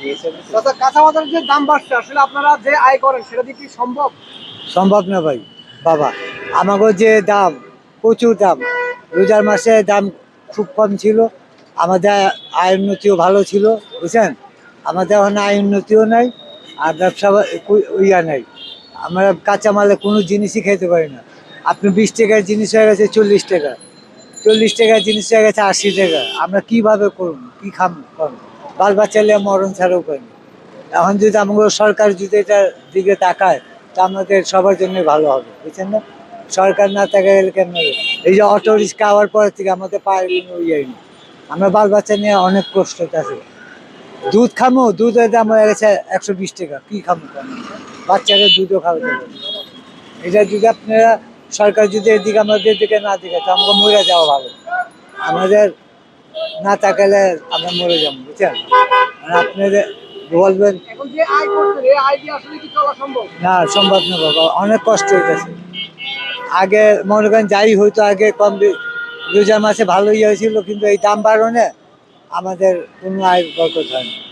বাজারের যে দাম বাড়ছে সম্ভব? সম্ভব না ভাই, বাবা আমাকে যে দাম, প্রচুর দাম। রোজার মাসে দাম খুব কম ছিল, আমাদের আয় উন্নতিও ভালো ছিল, বুঝছেন? আমাদের এখন আয় উন্নতিও নাই, আর ব্যবসা ইয়া নাই। আমরা কাঁচামালে কোনো জিনিসই খেতে পারি না। আপনি বিশ টাকার জিনিস হয়ে গেছে চল্লিশ টাকা। চল্লিশ টাকার জিনিস হয়ে গেছে আশি টাকা। আমরা কীভাবে করুন কি খাম করুন বাল নিয়ে মরণ ছাড়া উপায় এখন যদি আমাদের সরকার যদি এটার দিকে তাকায়, তা আমাদের সবার জন্য ভালো হবে, বুঝছেন না? সরকার না তাকায় গেলে কেন এই যে অটো রিক্সা আওয়ার পর থেকে আমাদের পায়ের কোনো ইয়ে নেই। আমরা বাল বাচ্চা নিয়ে অনেক কষ্ট আছে। দুধ খামো, দুধের দাম হয়ে গেছে একশো বিশ টাকা। কি খামো বাচ্চাকে দুধও খাওয়াতে হবে এটা যদি আপনারা সরকার যদি এদিকে আমাদের দিকে না দিকে তো আমাকে মরে যাওয়া ভালো। আমাদের না তাকালে আমরা মরে যাব বুঝছেন? আর আপনাদের বলবেন না সম্ভব না বাবা অনেক কষ্ট হইতেছে। আগে মনে করেন যাই হইতো আগে কম দু রোজার মাসে ভালো ইয়ে হয়েছিল কিন্তু এই দাম বাড়নে আমাদের কোনো আয় বরকত হয়নি না।